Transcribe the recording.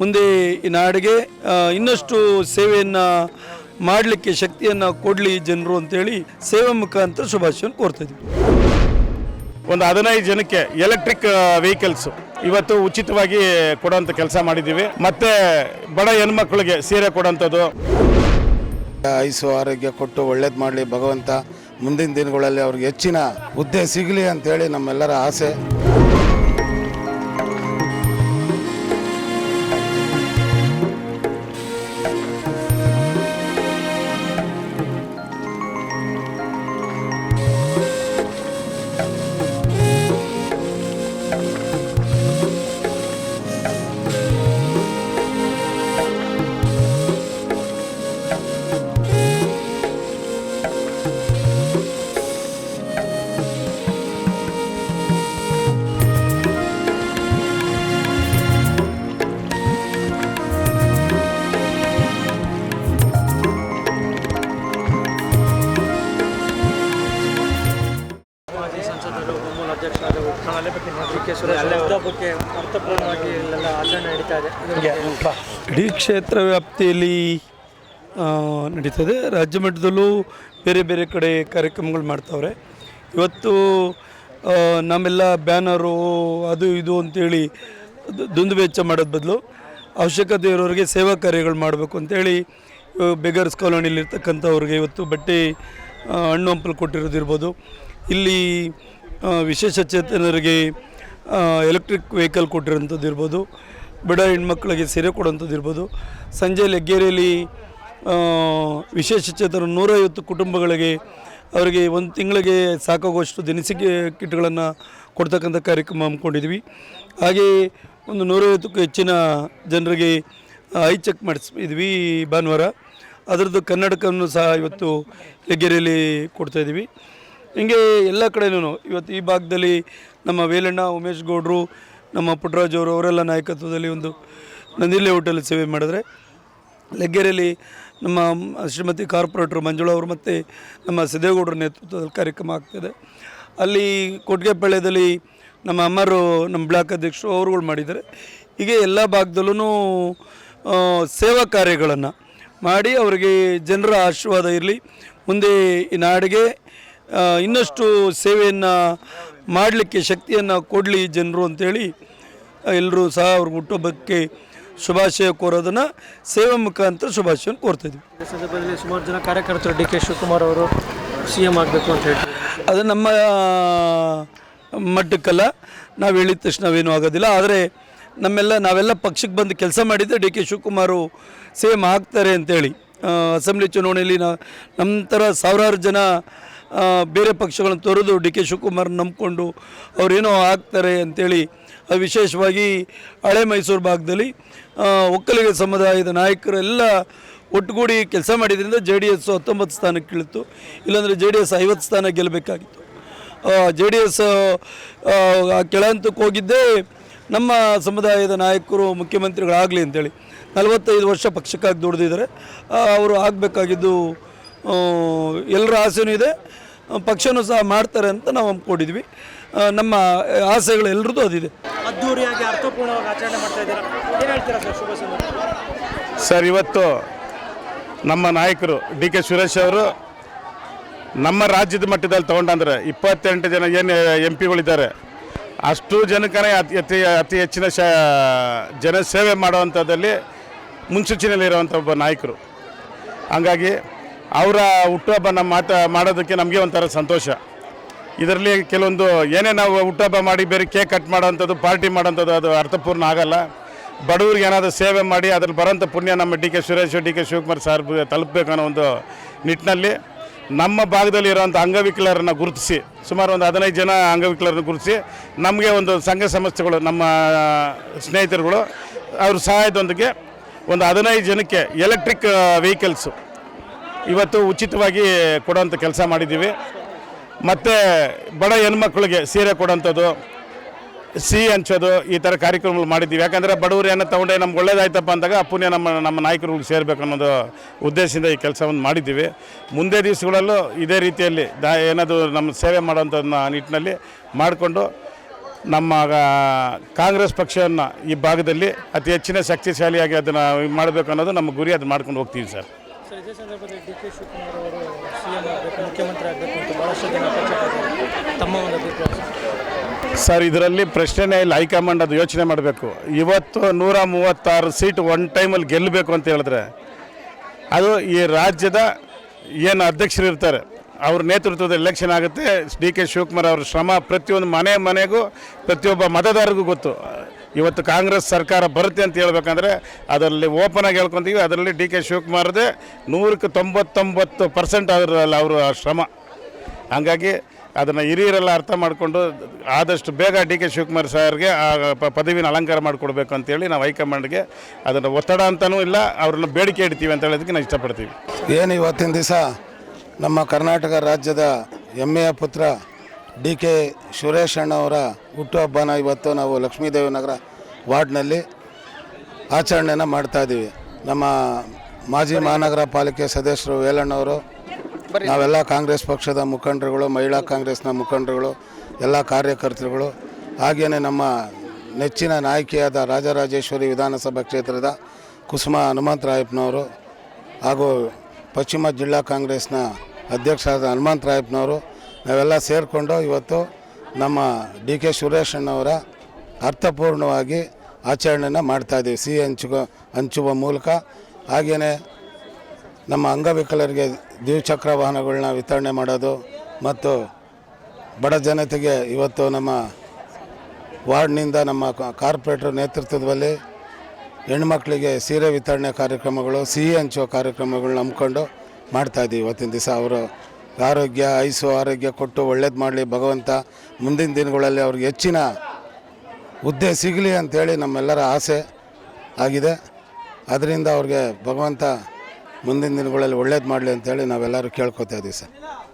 ಮುಂದೆ ಈ ನಾಡಿಗೆ ಇನ್ನಷ್ಟು ಸೇವೆಯನ್ನು ಮಾಡಲಿಕ್ಕೆ ಶಕ್ತಿಯನ್ನು ಕೊಡಲಿ ಜನರು ಅಂತೇಳಿ ಸೇವೆ ಮುಖಾಂತರ ಶುಭಾಶಯವನ್ನು ಕೋರ್ತಾ ಒಂದು ಹದಿನೈದು ಜನಕ್ಕೆ ಎಲೆಕ್ಟ್ರಿಕ್ ವೆಹಿಕಲ್ಸ್ ಇವತ್ತು ಉಚಿತವಾಗಿ ಕೊಡುವಂಥ ಕೆಲಸ ಮಾಡಿದ್ದೀವಿ. ಮತ್ತೆ ಬಡ ಹೆಣ್ಮಕ್ಳಿಗೆ ಸೀರೆ ಕೊಡೋಂಥದ್ದು ಆಯುಸ್ಸು ಆರೋಗ್ಯ ಕೊಟ್ಟು ಒಳ್ಳೇದು ಮಾಡಲಿ ಭಗವಂತ. ಮುಂದಿನ ದಿನಗಳಲ್ಲಿ ಅವ್ರಿಗೆ ಹೆಚ್ಚಿನ ಹುದ್ದೆ ಸಿಗಲಿ ಅಂತೇಳಿ ನಮ್ಮೆಲ್ಲರ ಆಸೆ. ಮಾಜಿ ಹಬ್ಬಕ್ಕೆ ಅರ್ಥಪೂರ್ಣವಾಗಿ ಇಲ್ಲೆಲ್ಲ ಆಚರಣೆ ನಡೀತಾ ಇದೆ. ಇಡೀ ಕ್ಷೇತ್ರ ವ್ಯಾಪ್ತಿಯಲ್ಲಿ ನಡೀತದೆ. ರಾಜ್ಯ ಮಟ್ಟದಲ್ಲೂ ಬೇರೆ ಬೇರೆ ಕಡೆ ಕಾರ್ಯಕ್ರಮಗಳು ಮಾಡ್ತಾವ್ರೆ. ಇವತ್ತು ನಮ್ಮೆಲ್ಲ ಬ್ಯಾನರು ಅದು ಇದು ಅಂತೇಳಿ ದುಂದು ವೆಚ್ಚ ಮಾಡೋದು ಬದಲು ಅವಶ್ಯಕತೆ ಇರೋರಿಗೆ ಸೇವಾ ಕಾರ್ಯಗಳು ಮಾಡಬೇಕು ಅಂತೇಳಿ ಬೆಗರ್ಸ್ ಕಾಲೋನಿಲಿರ್ತಕ್ಕಂಥವ್ರಿಗೆ ಇವತ್ತು ಬಟ್ಟೆ ಹಣ್ಣು ಹಂಪಲು ಕೊಟ್ಟಿರೋದಿರ್ಬೋದು. ಇಲ್ಲಿ ವಿಶೇಷ ಚೇತನರಿಗೆ ಎಲೆಕ್ಟ್ರಿಕ್ ವೆಹಿಕಲ್ ಕೊಟ್ಟಿರೋಂಥದ್ದು ಇರ್ಬೋದು, ಬಡ ಹೆಣ್ಮಕ್ಳಿಗೆ ಸೀರೆ ಕೊಡೋಂಥದ್ದು ಇರ್ಬೋದು, ಸಂಜೆ ಲೆಗ್ಗೇರಿಯಲ್ಲಿ ವಿಶೇಷ ಚೇತನ ನೂರೈವತ್ತು ಕುಟುಂಬಗಳಿಗೆ ಅವರಿಗೆ ಒಂದು ತಿಂಗಳಿಗೆ ಸಾಕಾಗುವಷ್ಟು ದಿನಸಿ ಕಿಟ್ಗಳನ್ನು ಕೊಡ್ತಕ್ಕಂಥ ಕಾರ್ಯಕ್ರಮ ಹಮ್ಮಿಕೊಂಡಿದ್ವಿ ಹಾಗೆ ಒಂದು ನೂರೈವತ್ತಕ್ಕೂ ಹೆಚ್ಚಿನ ಜನರಿಗೆ ಐ ಚೆಕ್ ಮಾಡಿಸಿದ್ವಿ ಭಾನುವಾರ. ಅದರದ್ದು ಕನ್ನಡಕವನ್ನು ಸಹ ಇವತ್ತು ಲೆಗ್ಗೆರೆಯಲ್ಲಿ ಕೊಡ್ತಾಯಿದ್ದೀವಿ ಹಿಂಗೆ ಎಲ್ಲ ಕಡೆನೂ ಇವತ್ತು ಈ ಭಾಗದಲ್ಲಿ ನಮ್ಮ ವೇಲಣ್ಣ, ಉಮೇಶ್ ಗೌಡ್ರು, ನಮ್ಮ ಪುಟ್ಟರಾಜ್ ಅವರು, ಅವರೆಲ್ಲ ನಾಯಕತ್ವದಲ್ಲಿ ಒಂದು ನಂದಿಲೆ ಹೋಟೆಲ್ ಸೇವೆ ಮಾಡಿದ್ರೆ, ಲೆಗ್ಗೆರೆಯಲ್ಲಿ ನಮ್ಮ ಶ್ರೀಮತಿ ಕಾರ್ಪೊರೇಟ್ರು ಮಂಜುಳ ಅವರು ಮತ್ತು ನಮ್ಮ ಸಿದ್ದೇಗೌಡರ ನೇತೃತ್ವದಲ್ಲಿ ಕಾರ್ಯಕ್ರಮ ಆಗ್ತಿದೆ. ಅಲ್ಲಿ ಕೊಟ್ಟಿಗೆಪಾಳ್ಯದಲ್ಲಿ ನಮ್ಮ ಅಮ್ಮರು, ನಮ್ಮ ಬ್ಲಾಕ್ ಅಧ್ಯಕ್ಷರು ಅವರುಗಳು ಮಾಡಿದ್ದಾರೆ. ಹೀಗೆ ಎಲ್ಲ ಭಾಗದಲ್ಲೂ ಸೇವಾ ಕಾರ್ಯಗಳನ್ನು ಮಾಡಿ ಅವರಿಗೆ ಜನರ ಆಶೀರ್ವಾದ ಇರಲಿ. ಮುಂದೆ ಈ ನಾಡಿಗೆ ಇನ್ನಷ್ಟು ಸೇವೆಯನ್ನು ಮಾಡಲಿಕ್ಕೆ ಶಕ್ತಿಯನ್ನು ಕೊಡಲಿ ಜನರು ಅಂತೇಳಿ ಎಲ್ಲರೂ ಸಹ ಅವ್ರ ಹುಟ್ಟುಹಬ್ಬಕ್ಕೆ ಶುಭಾಶಯ ಕೋರೋದನ್ನು ಸೇವೆ ಮುಖಾಂತರ ಶುಭಾಶಯವನ್ನು ಕೋರ್ತಾ ಇದ್ದೀವಿ. ಈ ಸಂದರ್ಭದಲ್ಲಿ ಸುಮಾರು ಜನ ಕಾರ್ಯಕರ್ತರು ಡಿ ಕೆ ಶಿವಕುಮಾರ್ ಅವರು ಸಿ ಎಂ ಆಗಬೇಕು ಅಂತ ಹೇಳಿ ಅದು ನಮ್ಮ ಮಟ್ಟಕ್ಕಲ್ಲ. ನಾವು ಹೇಳಿದ ತಕ್ಷಣ ನಾವೇನೂ ಆಗೋದಿಲ್ಲ. ಆದರೆ ನಮ್ಮೆಲ್ಲ ನಾವೆಲ್ಲ ಪಕ್ಷಕ್ಕೆ ಬಂದು ಕೆಲಸ ಮಾಡಿದ್ದೆ ಡಿ ಕೆ ಶಿವಕುಮಾರು ಸೇಮ್ ಆಗ್ತಾರೆ ಅಂತೇಳಿ. ಅಸೆಂಬ್ಲಿ ಚುನಾವಣೆಯಲ್ಲಿ ನಾ ನಮ್ಮ ಥರ ಸಾವಿರಾರು ಜನ ಬೇರೆ ಪಕ್ಷಗಳನ್ನು ತೊರೆದು ಡಿ ಕೆ ಶಿವಕುಮಾರ್ ನಂಬಿಕೊಂಡು ಅವರೇನೋ ಆಗ್ತಾರೆ ಅಂಥೇಳಿ ವಿಶೇಷವಾಗಿ ಹಳೆ ಮೈಸೂರು ಭಾಗದಲ್ಲಿ ಆ, ಒಕ್ಕಲಿಗ ಸಮುದಾಯದ ನಾಯಕರೆಲ್ಲ ಒಟ್ಟುಗೂಡಿ ಕೆಲಸ ಮಾಡಿದ್ರಿಂದ ಜೆ ಡಿ ಎಸ್ ಹತ್ತೊಂಬತ್ತು ಸ್ಥಾನಕ್ಕೆ ಇಳಿತು ಇಲ್ಲಾಂದರೆ ಜೆ ಡಿ ಎಸ್ ಐವತ್ತು ಸ್ಥಾನ ಗೆಲ್ಲಬೇಕಾಗಿತ್ತು. ಜೆ ಡಿ ಎಸ್ ಕೆಳ ಹಂತಕ್ಕೆ ಹೋಗಿದ್ದೇ ನಮ್ಮ ಸಮುದಾಯದ ನಾಯಕರು ಮುಖ್ಯಮಂತ್ರಿಗಳಾಗಲಿ ಅಂತೇಳಿ ನಲವತ್ತೈದು ವರ್ಷ ಪಕ್ಷಕ್ಕಾಗಿ ದುಡಿದಿದ್ದಾರೆ ಅವರು ಆಗಬೇಕಾಗಿದ್ದು ಎಲ್ಲರ ಆಸೆನೂ ಇದೆ. ಪಕ್ಷನೂ ಸಹ ಮಾಡ್ತಾರೆ ಅಂತ ನಾವು ಅಂದ್ಕೊಂಡಿದ್ವಿ. ನಮ್ಮ ಆಸೆಗಳು ಎಲ್ರದ್ದು ಅದಿದೆ. ಅದ್ದೂರಿಯಾಗಿ ಅರ್ಥಪೂರ್ಣವಾಗಿ ಆಚರಣೆ ಮಾಡ್ತಾ ಇದ್ದೀರಾ? ಏನು ಹೇಳ್ತೀರಾ ಸರ್ ಶುಭ ಸಂದರ್ಭ ಸರ್ ಇವತ್ತು ನಮ್ಮ ನಾಯಕರು ಡಿ ಕೆ ಸುರೇಶ್ ಅವರು ನಮ್ಮ ರಾಜ್ಯದ ಮಟ್ಟದಲ್ಲಿ ತೊಗೊಂಡಂದ್ರೆ ಇಪ್ಪತ್ತೆಂಟು ಜನ ಏನು ಎಂ ಪಿಗಳಿದ್ದಾರೆ. ಅಷ್ಟು ಜನಕ್ಕನೇ ಅತಿ ಅತಿ ಅತಿ ಹೆಚ್ಚಿನ ಶ ಜನ ಸೇವೆ ಮಾಡುವಂಥದ್ದಲ್ಲಿ ಮುನ್ಸೂಚನೆಯಲ್ಲಿರುವಂಥ ಒಬ್ಬ ನಾಯಕರು. ಹಂಗಾಗಿ ಅವರ ನಮ್ಮ ಮಾತ ಮಾಡೋದಕ್ಕೆ ನಮಗೆ ಒಂಥರ ಸಂತೋಷ. ಇದರಲ್ಲಿ ಕೆಲವೊಂದು ಏನೇ ನಾವು ಹುಟ್ಟುಹಬ್ಬ ಮಾಡಿ ಬೇರೆ ಕೇಕ್ ಕಟ್ ಮಾಡೋವಂಥದ್ದು, ಪಾರ್ಟಿ ಮಾಡೋವಂಥದ್ದು ಅದು ಅರ್ಥಪೂರ್ಣ ಆಗಲ್ಲ. ಬಡವ್ರಿಗೆ ಏನಾದರೂ ಸೇವೆ ಮಾಡಿ ಅದ್ರಲ್ಲಿ ಬರೋಂಥ ಪುಣ್ಯ ನಮ್ಮ D K Suresh, D K Shivakumar sir ತಲುಪಬೇಕು ಅನ್ನೋ ಒಂದು ನಿಟ್ಟಿನಲ್ಲಿ ನಮ್ಮ ಭಾಗದಲ್ಲಿ ಇರೋವಂಥ ಅಂಗವಿಕಲರನ್ನು ಗುರುತಿಸಿ, ಸುಮಾರು ಒಂದು ಹದಿನೈದು ಜನ ಅಂಗವಿಕಲರನ್ನು ಗುರುತಿಸಿ ನಮಗೆ ಒಂದು ಸಂಘ ಸಂಸ್ಥೆಗಳು, ನಮ್ಮ ಸ್ನೇಹಿತರುಗಳು ಅವ್ರ ಸಹಾಯದೊಂದಿಗೆ ಒಂದು ಹದಿನೈದು ಜನಕ್ಕೆ ಎಲೆಕ್ಟ್ರಿಕ್ ವೆಹಿಕಲ್ಸು ಇವತ್ತು ಉಚಿತವಾಗಿ ಕೊಡೋಂಥ ಕೆಲಸ ಮಾಡಿದ್ದೀವಿ. ಮತ್ತು ಬಡ ಹೆಣ್ಮಕ್ಳಿಗೆ ಸೀರೆ ಕೊಡೋಂಥದ್ದು ಸಿಹಿ ಹಂಚೋದು, ಈ ಥರ ಕಾರ್ಯಕ್ರಮಗಳು ಮಾಡಿದ್ದೀವಿ. ಯಾಕಂದರೆ ಬಡವರು ಏನೋ ತೊಗೊಂಡೆ, ನಮ್ಗೆ ಒಳ್ಳೇದಾಯ್ತಪ್ಪ ಅಂದಾಗ ಪುಣ್ಯ ನಮ್ಮ ನಮ್ಮ ನಾಯಕರುಗಳಿಗೆ ಸೇರಬೇಕು ಅನ್ನೋದು ಉದ್ದೇಶದಿಂದ ಈ ಕೆಲಸವನ್ನು ಮಾಡಿದ್ದೀವಿ. ಮುಂದೆ ದಿವಸಗಳಲ್ಲೂ ಇದೇ ರೀತಿಯಲ್ಲಿ ದಾ, ಏನಾದರೂ ನಮ್ಮ ಸೇವೆ ಮಾಡೋಂಥದ್ದನ್ನ ನಿಟ್ಟಿನಲ್ಲಿ ಮಾಡಿಕೊಂಡು ನಮ್ಮ ಕಾಂಗ್ರೆಸ್ ಪಕ್ಷವನ್ನು ಈ ಭಾಗದಲ್ಲಿ ಅತಿ ಹೆಚ್ಚಿನ ಶಕ್ತಿಶಾಲಿಯಾಗಿ ಅದನ್ನು ಮಾಡಬೇಕು ಅನ್ನೋದು ನಮ್ಮ ಗುರಿ, ಅದು ಮಾಡ್ಕೊಂಡು ಹೋಗ್ತೀವಿ ಸರ್. ಸರ್, ಇದೇ ಡಿ ಕೆ ಶಿವಕುಮಾರ್ ಅವರು ಆಗಬೇಕು, ಮುಖ್ಯಮಂತ್ರಿ ಆಗಬೇಕು ಅಂತ ಬಹಳಷ್ಟು ಜನ ತಮ್ಮ ಒಂದು ಸರ್. ಇದರಲ್ಲಿ ಪ್ರಶ್ನೆನೇ ಇಲ್ಲ. ಹೈಕಮಾಂಡ್ ಅದು ಯೋಚನೆ ಮಾಡಬೇಕು. ಇವತ್ತು ನೂರ ಮೂವತ್ತಾರು ಸೀಟ್ ಒನ್ ಟೈಮಲ್ಲಿ ಗೆಲ್ಲಬೇಕು ಅಂತ ಹೇಳಿದ್ರೆ, ಅದು ಈ ರಾಜ್ಯದ ಏನು ಅಧ್ಯಕ್ಷರು ಇರ್ತಾರೆ, ಅವ್ರ ನೇತೃತ್ವದ ಎಲೆಕ್ಷನ್ ಆಗುತ್ತೆ. ಡಿ ಕೆ ಶಿವಕುಮಾರ್ ಅವ್ರ ಶ್ರಮ ಪ್ರತಿಯೊಂದು ಮನೆ ಮನೆಗೂ, ಪ್ರತಿಯೊಬ್ಬ ಮತದಾರರಿಗೂ ಗೊತ್ತು. ಇವತ್ತು ಕಾಂಗ್ರೆಸ್ ಸರ್ಕಾರ ಬರುತ್ತೆ ಅಂತ ಹೇಳ್ಬೇಕಂದ್ರೆ ಅದರಲ್ಲಿ ಓಪನ್ ಆಗಿ ಹೇಳ್ಕೊತೀವಿ. ಅದರಲ್ಲಿ ಡಿ ಕೆ ಶಿವಕುಮಾರ್ದೇ ನೂರಕ್ಕೆ ತೊಂಬತ್ತೊಂಬತ್ತು ಪರ್ಸೆಂಟ್ ಅದರಲ್ಲಿ ಅವರ ಶ್ರಮ. ಹಂಗಾಗಿ ಅದನ್ನು ಹಿರಿಯರೆಲ್ಲ ಅರ್ಥ ಮಾಡಿಕೊಂಡು ಆದಷ್ಟು ಬೇಗ ಡಿ ಕೆ ಶಿವಕುಮಾರ್ ಸರ್ಗೆ ಆ ಪದವಿನ ಅಲಂಕಾರ ಮಾಡಿಕೊಡ್ಬೇಕು ಅಂತೇಳಿ ನಾವು ಹೈಕಮಾಂಡ್ಗೆ ಅದನ್ನು ಒತ್ತಡ ಅಂತಲೂ ಇಲ್ಲ, ಅವ್ರನ್ನ ಬೇಡಿಕೆ ಇಡ್ತೀವಿ ಅಂತ ಹೇಳೋದಕ್ಕೆ ನಾವು ಇಷ್ಟಪಡ್ತೀವಿ. ಏನು ಇವತ್ತಿನ ದಿವಸ ನಮ್ಮ ಕರ್ನಾಟಕ ರಾಜ್ಯದ ಹೆಮ್ಮೆಯ ಪುತ್ರ ಡಿ ಕೆ ಸುರೇಶ್ ಅಣ್ಣವರ ಹುಟ್ಟುಹಬ್ಬನ ಇವತ್ತು ನಾವು ಲಕ್ಷ್ಮೀದೇವಿ ನಗರ ವಾರ್ಡ್ನಲ್ಲಿ ಆಚರಣೆಯನ್ನು ಮಾಡ್ತಾ ಇದ್ದೀವಿ. ನಮ್ಮ ಮಾಜಿ ಮಹಾನಗರ ಪಾಲಿಕೆ ಸದಸ್ಯರು ವೇಲಣ್ಣವರು ನಾವೆಲ್ಲ ಕಾಂಗ್ರೆಸ್ ಪಕ್ಷದ ಮುಖಂಡರುಗಳು ಮಹಿಳಾ ಕಾಂಗ್ರೆಸ್ನ ಮುಖಂಡರುಗಳು ಎಲ್ಲ ಕಾರ್ಯಕರ್ತರುಗಳು ಹಾಗೆಯೇ ನಮ್ಮ ನೆಚ್ಚಿನ ನಾಯಕಿಯಾದ ರಾಜರಾಜೇಶ್ವರಿ ವಿಧಾನಸಭಾ ಕ್ಷೇತ್ರದ ಕುಸುಮ ಹನುಮಂತರಾಯಪ್ಪನವರು ಹಾಗೂ ಪಶ್ಚಿಮ ಜಿಲ್ಲಾ ಕಾಂಗ್ರೆಸ್ನ ಅಧ್ಯಕ್ಷರಾದ ಹನುಮಂತರಾಯಪ್ಪನವರು ನಾವೆಲ್ಲ ಸೇರಿಕೊಂಡು ಇವತ್ತು ನಮ್ಮ ಡಿ ಕೆ ಸುರೇಶಣ್ಣವರ ಅರ್ಥಪೂರ್ಣವಾಗಿ ಆಚರಣೆನ ಮಾಡ್ತಾಯಿದ್ದೀವಿ ಸಿಹಿ ಹಂಚು ಹಂಚುವ ಮೂಲಕ. ಹಾಗೆಯೇ ನಮ್ಮ ಅಂಗವಿಕಲರಿಗೆ ದ್ವಿಚಕ್ರ ವಾಹನಗಳನ್ನ ವಿತರಣೆ ಮಾಡೋದು ಮತ್ತು ಬಡ ಜನತೆಗೆ ಇವತ್ತು ನಮ್ಮ ವಾರ್ಡ್ನಿಂದ ನಮ್ಮ ಕಾರ್ಪೊರೇಟರ್ ನೇತೃತ್ವದಲ್ಲಿ ಹೆಣ್ಮಕ್ಳಿಗೆ ಸೀರೆ ವಿತರಣೆ ಕಾರ್ಯಕ್ರಮಗಳು, ಸಿಹಿ ಹಂಚುವ ಕಾರ್ಯಕ್ರಮಗಳನ್ನ ಹಮ್ಮಿಕೊಂಡು ಮಾಡ್ತಾಯಿದ್ದೀವಿ ಇವತ್ತಿನ ದಿವಸ ಅವರು ಆರೋಗ್ಯ, ಐಸು ಆರೋಗ್ಯ ಕೊಟ್ಟು ಒಳ್ಳೇದು ಮಾಡಲಿ ಭಗವಂತ. ಮುಂದಿನ ದಿನಗಳಲ್ಲಿ ಅವ್ರಿಗೆ ಹೆಚ್ಚಿನ ಹುದ್ದೆ ಸಿಗಲಿ ಅಂಥೇಳಿ ನಮ್ಮೆಲ್ಲರ ಆಸೆ ಆಗಿದೆ. ಅದರಿಂದ ಅವ್ರಿಗೆ ಭಗವಂತ ಮುಂದಿನ ದಿನಗಳಲ್ಲಿ ಒಳ್ಳೇದು ಮಾಡಲಿ ಅಂತೇಳಿ ನಾವೆಲ್ಲರೂ ಕೇಳ್ಕೊತಾ ಇದ್ದೀವಿ ಸರ್.